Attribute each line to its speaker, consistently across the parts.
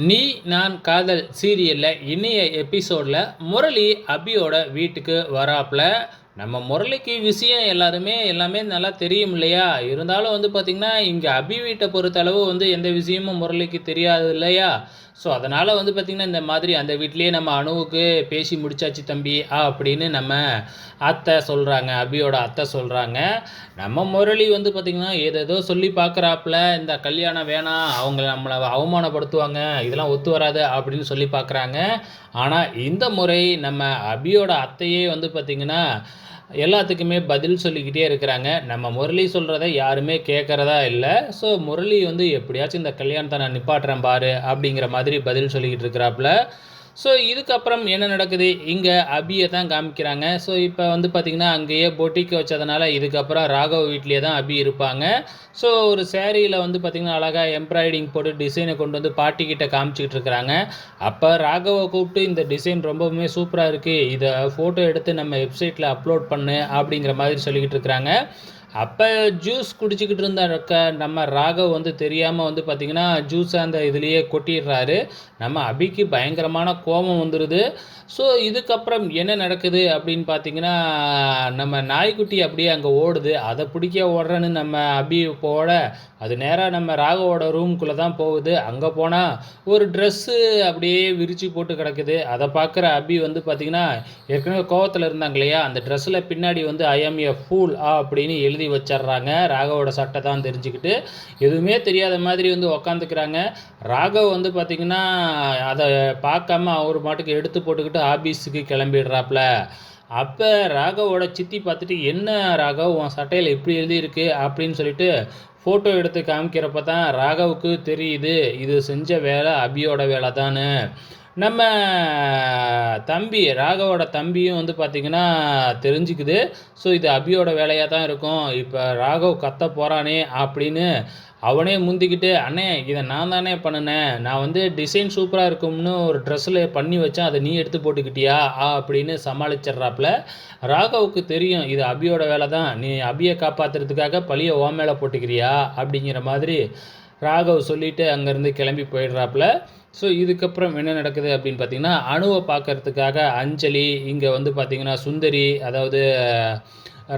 Speaker 1: நீ நான் காதல் சீரியலில் இனிய எபிசோடில் முரளி அபியோட வீட்டுக்கு வராப்பில் நம்ம முரளிக்கு விஷயம் எல்லாருமே எல்லாமே நல்லா தெரியும் இல்லையா? இருந்தாலும் வந்து பார்த்திங்கன்னா இங்கே அபி வீட்டை பொறுத்தளவு வந்து எந்த விஷயமும் முரளிக்கு தெரியாது இல்லையா? ஸோ அதனால் வந்து பார்த்திங்கன்னா இந்த மாதிரி அந்த வீட்லேயே நம்ம அணுவுக்கு பேசி முடிச்சாச்சு தம்பி ஆ அப்படின்னு நம்ம அத்தை சொல்கிறாங்க அபியோட அத்தை சொல்கிறாங்க நம்ம முரளி வந்து பார்த்திங்கன்னா ஏதேதோ சொல்லி பார்க்குறாப்புல இந்த கல்யாணம் வேணாம் அவங்க நம்மளை அவமானப்படுத்துவாங்க இதெல்லாம் ஒத்து வராது அப்படின்னு சொல்லி பார்க்குறாங்க ஆனால் இந்த முறை நம்ம அபியோட அத்தையே வந்து பார்த்திங்கன்னா எல்லாத்துக்குமே பதில் சொல்லிக்கிட்டே இருக்கிறாங்க. நம்ம முரளி சொல்கிறத யாருமே கேட்குறதா இல்லை. ஸோ முரளி வந்து எப்படியாச்சும் இந்த கல்யாணத்தை நான் நிப்பாட்டுறேன் பாரு அப்படிங்கிற மாதிரி பதில் சொல்லிக்கிட்டு இருக்கிறாப்புல. ஸோ இதுக்கப்புறம் என்ன நடக்குது? இங்கே அபியை தான் காமிக்கிறாங்க. ஸோ இப்போ வந்து பார்த்திங்கன்னா அங்கேயே பொட்டிக்கு வச்சதுனால இதுக்கப்புறம் ராகவ் வீட்லேயே தான் அபி இருப்பாங்க. ஸோ ஒரு சேரீயில் வந்து பார்த்திங்கன்னா அழகாக எம்ப்ராய்டிங் போட்டு டிசைனை கொண்டு வந்து பாட்டிக்கிட்ட காமிச்சிக்கிட்டு இருக்கிறாங்க. அப்போ ராகவை கூப்பிட்டு இந்த டிசைன் ரொம்பவுமே சூப்பராக இருக்குது இதை ஃபோட்டோ எடுத்து நம்ம வெப்சைட்டில் அப்லோட் பண்ணு அப்படிங்கிற மாதிரி சொல்லிக்கிட்டு இருக்கிறாங்க. அப்போ ஜூஸ் குடிச்சிக்கிட்டு இருந்த க நம்ம ராகவ் வந்து தெரியாமல் வந்து பார்த்திங்கன்னா ஜூஸை அந்த இதுலேயே கொட்டிடுறாரு. நம்ம அபிக்கு பயங்கரமான கோபம் வந்துடுது ஸோ இதுக்கப்புறம் என்ன நடக்குது அப்படின்னு பார்த்தீங்கன்னா நம்ம நாய்க்குட்டி அப்படியே அங்கே ஓடுது. அதை பிடிக்க ஓடுறேன்னு நம்ம அபி போட அது நேராக நம்ம ராகவோட ரூம்குள்ளே தான் போகுது. அங்கே போனால் ஒரு ட்ரெஸ்ஸு அப்படியே விரித்து போட்டு கிடக்குது. அதை பார்க்குற அபி வந்து பார்த்திங்கன்னா ஏற்கனவே கோவத்தில் இருந்தாங்க இல்லையா? அந்த ட்ரெஸ்ஸில் பின்னாடி வந்து ஐ ஆம் எ ஃபூல் ஆ அப்படின்னு எழுதி வச்சிட்றாங்க ராகவோட சட்டை தான் தெரிஞ்சுக்கிட்டு எதுவுமே தெரியாத மாதிரி வந்து உக்காந்துக்கிறாங்க. ராகவ் வந்து பார்த்திங்கன்னா அதை பார்க்காம அவர் மாட்டுக்கு எடுத்து போட்டுக்கிட்டு ஆஃபீஸுக்கு கிளம்பிடுறாப்புல அப்போ ராகவோட சித்தி பார்த்துட்டு என்ன ராகவ் உன் சட்டையில் எப்படி எழுதியிருக்கு? அப்படின்னு சொல்லிட்டு ஃபோட்டோ எடுத்து காமிக்கிறப்ப தான் ராகவுக்கு தெரியுது இது செஞ்ச வேலை அபியோட வேலை தானே நம்ம தம்பி ராகவோட தம்பியும் வந்து பார்த்திங்கன்னா தெரிஞ்சுக்குது. ஸோ இது அபியோட வேலையாக தான் இருக்கும். இப்போ ராகவ் கத்த போகிறானே அப்படின்னு அவனே முந்திக்கிட்டு அண்ணே இதை நான் தானே பண்ணினேன். நான் வந்து டிசைன் சூப்பராக இருக்கும்னு ஒரு ட்ரெஸ்ஸில் பண்ணி வச்சேன். அதை நீ எடுத்து போட்டுக்கிட்டியா? ஆ அப்படின்னு சமாளிச்சிட்றாப்புல. ராகவுக்கு தெரியும் இது அபியோட வேலை தான். நீ அபியை காப்பாற்றுறதுக்காக பழியை ஓ மேலே போட்டுக்கிறியா? அப்படிங்கிற மாதிரி ராகவ் சொல்லிவிட்டு அங்கேருந்து கிளம்பி போயிடுறாப்புல. ஸோ இதுக்கப்புறம் என்ன நடக்குது அப்படின்னு பார்த்தீங்கன்னா அணுவை பார்க்கறதுக்காக அஞ்சலி இங்கே வந்து பார்த்திங்கன்னா சுந்தரி அதாவது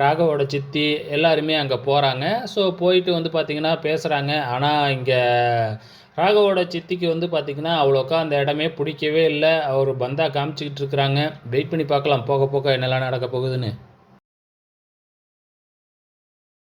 Speaker 1: ராகவோட சித்தி எல்லாருமே அங்கே போகிறாங்க ஸோ போயிட்டு வந்து பார்த்திங்கன்னா பேசுகிறாங்க ஆனால் இங்கே ராகவோட சித்திக்கு வந்து பார்த்திங்கன்னா அவ்வளோக்கா அந்த இடமே பிடிக்கவே இல்லை. அவர் பந்தா காமிச்சிக்கிட்டு இருக்கிறாங்க. வெயிட் பண்ணி பார்க்கலாம். போக போக என்னெல்லாம் நடக்க போகுதுன்னு.